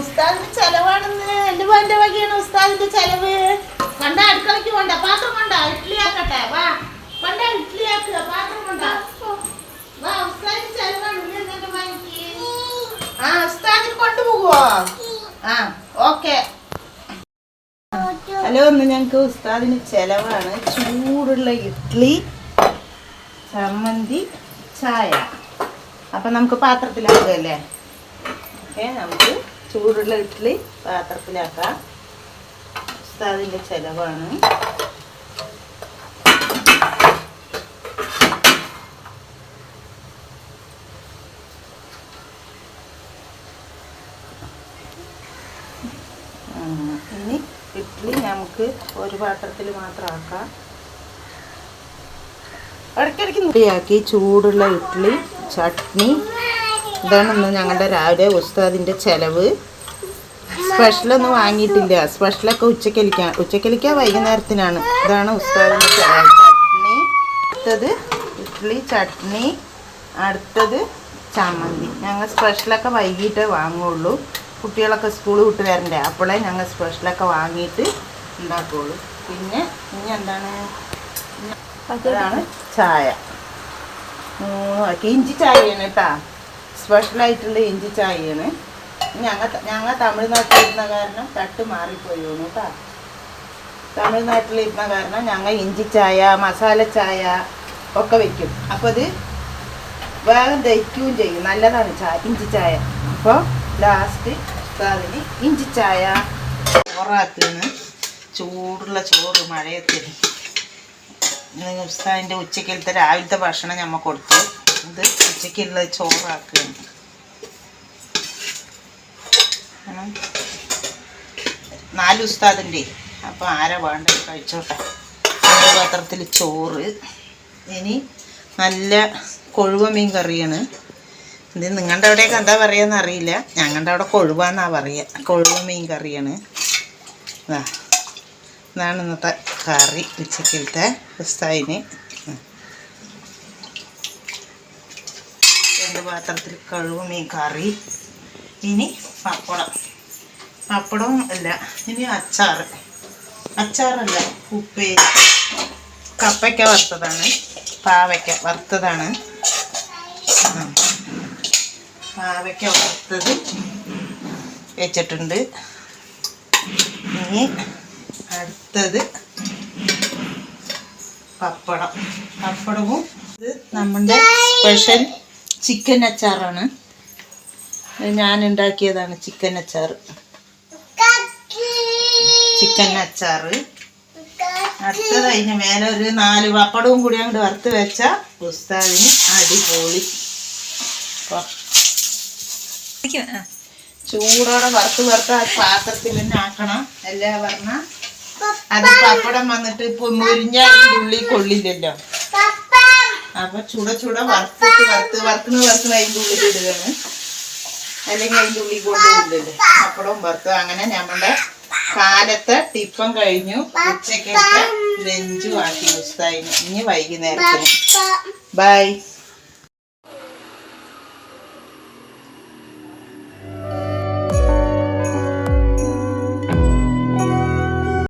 ഉസ്താദിന്റെ ചെലവാണെന്ന് എന്റെ മോന്റെ വകയാണ് ഉസ്താദിന്റെ ചെലവ്. കണ്ട അടുക്കളയ്ക്ക് കൊണ്ട പാത്രം കൊണ്ട ഇഡ്ഡലി ആക്കട്ടെ വാ. കൊണ്ട ഇഡ്ഡലി ആക്കുക പാത്രം കൊണ്ട. വാ ഉസ്താദിന്റെ ചെലവാണ്. ആ ഉസ്താദിന് കൊണ്ടുപോകുവോ? ആ ഓക്കെ. ഹലോ ഇന്ന് ഞങ്ങൾക്ക് ഉസ്താദിന് ചെലവാണ് ചൂടുള്ള ഇഡ്ഡലി ചമ്മന്തി ചായ. അപ്പം നമുക്ക് പാത്രത്തിലാക്കുകയല്ലേ? ഓക്കെ നമുക്ക് ചൂടുള്ള ഇഡ്ഡലി പാത്രത്തിലാക്കാം. ഉസ്താദിന്റെ ചെലവാണ്. ഇനി ഇഡ്ഡലി നമുക്ക് ഒരു പാത്രത്തിൽ മാത്രം ആക്കാം. ഇടയ്ക്കിടയ്ക്ക് റെഡിയാക്കി ചൂടുള്ള ഇഡ്ഡലി ചട്നി ഇതാണ് ഇന്ന് ഞങ്ങളുടെ രാവിലെ ഉസ്താദിന്റെ ചെലവ്. സ്പെഷ്യലൊന്നും വാങ്ങിയിട്ടില്ല. സ്പെഷ്യലൊക്കെ ഉച്ചക്കലിക്കാൻ ഉച്ചക്കലിക്കാൻ വൈകുന്നേരത്തിനാണ്. ഇതാണ് ഉസ്താദിന്റെ ചെലവ്. ചട്നി. അടുത്തത് ഇഡ്ഡലി ചട്നി. അടുത്തത് ചമ്മന്തി. ഞങ്ങൾ സ്പെഷ്യലൊക്കെ വൈകിട്ട് വാങ്ങുള്ളൂ. കുട്ടികളൊക്കെ സ്കൂൾ വിട്ട് വരണ്ടേ? അപ്പോഴേ ഞങ്ങൾ സ്പെഷ്യലൊക്കെ വാങ്ങിയിട്ട് ഉണ്ടാക്കുകയുള്ളൂ പിന്നെ ഇനി എന്താണ്? അതാണ് ചായ. മൂന്ന് ഇഞ്ചി ഇഞ്ചി ചായയാണ് കേട്ടാ. സ്പെഷ്യലായിട്ടുള്ള ഇഞ്ചി ചായയാണ് ഞങ്ങൾ ഞങ്ങൾ തമിഴ്നാട്ടിലിരുന്ന കാരണം തട്ട് മാറിപ്പോയി കേട്ടോ തമിഴ്നാട്ടിലിരുന്ന കാരണം ഞങ്ങൾ ഇഞ്ചി ചായ മസാല ചായ ഒക്കെ വെക്കും. അപ്പോൾ അത് വേഗം ദഹിക്കുകയും ചെയ്യും. നല്ലതാണ് ചായ ഇഞ്ചി ചായ. അപ്പോൾ ലാസ്റ്റ് അതിന് ഇഞ്ചി ചായ ചോറാക്കുന്ന. ചൂടുള്ള ചോറ് മഴയത്തിന് ഉസ്താദിന്റെ ഉച്ചക്കലത്തെ രാവിലത്തെ ഭക്ഷണം ഞമ്മ കൊടുത്തു. ഇത് ഉച്ചക്കുള്ള ചോറാക്കുകയാണ് നാല് ഉസ്താദിന്റെ അപ്പോൾ ആരാ വേണ്ടത് കഴിച്ചോട്ടെ. ഒരു പാത്രത്തിൽ ചോറ്. ഇനി നല്ല കൊഴുവ മീൻ കറിയാണ്. ഇത് നിങ്ങളുടെ അവിടെയൊക്കെ എന്താ പറയുകയെന്ന് അറിയില്ല. ഞങ്ങളുടെ അവിടെ കൊഴുവാന്നാ പറയുക കൊഴുവ മീൻ കറിയാണ്. ഇതാ ഇതാണ് ഇന്നത്തെ കറി ഉച്ചക്കലത്തെ ഉസ്താദിന്. പാത്രത്തിൽ കഴുവ മീൻ കറി. ഇനി പപ്പടം. പപ്പടവും അല്ല ഇനി അച്ചാറ്. അച്ചാറല്ല ഉപ്പേരി. കപ്പയ്ക്ക വറുത്തതാണ് പാവയ്ക്ക വറുത്തതാണ്. പാവയ്ക്ക വറുത്തത് വെച്ചിട്ടുണ്ട്. ഇനി അടുത്തത് പപ്പടം. പപ്പടവും ഇത് നമ്മുടെ സ്പെഷ്യൽ ചിക്കൻ അച്ചാറാണ്. ഞാൻ ഉണ്ടാക്കിയതാണ് ചിക്കൻ അച്ചാർ ചിക്കൻ അച്ചാർ അടുത്ത കഴിഞ്ഞ മേലെ ഒരു നാല് പപ്പടവും കൂടി അങ്ങോട്ട് വറുത്ത് വെച്ച ഉസ്താദിന് അടിപൊളി. ചൂടോടെ വറുത്ത് വറുത്ത് ആ പാത്രത്തിൽ തന്നെ ആക്കണം. എല്ലാ പറഞ്ഞ. അത് പപ്പടം വന്നിട്ട് ഇപ്പൊ മുരിഞ്ഞ ഉള്ളി കൊള്ളില്ലല്ലോ. അപ്പൊ ചുട ചുട വറുത്തിട്ട് വറുത്ത് വറുക്കുന്ന വറുക്കുന്ന അതിന്റെ ഉള്ളിൽ ഇടുകയാണ്. അല്ലെങ്കിൽ അതിന്റെ ഉള്ളിൽ കൊണ്ടുപോകില്ലല്ലോ അപ്പടവും വറുത്ത് അങ്ങനെ നമ്മുടെ കാലത്തെ ടിപ്പം കഴിഞ്ഞു. ഉച്ചക്കത്തെ ലഞ്ചും ആക്കി ഉസ്താദിന്. ഇനി വൈകുന്നേരത്തിന്. ബൈ.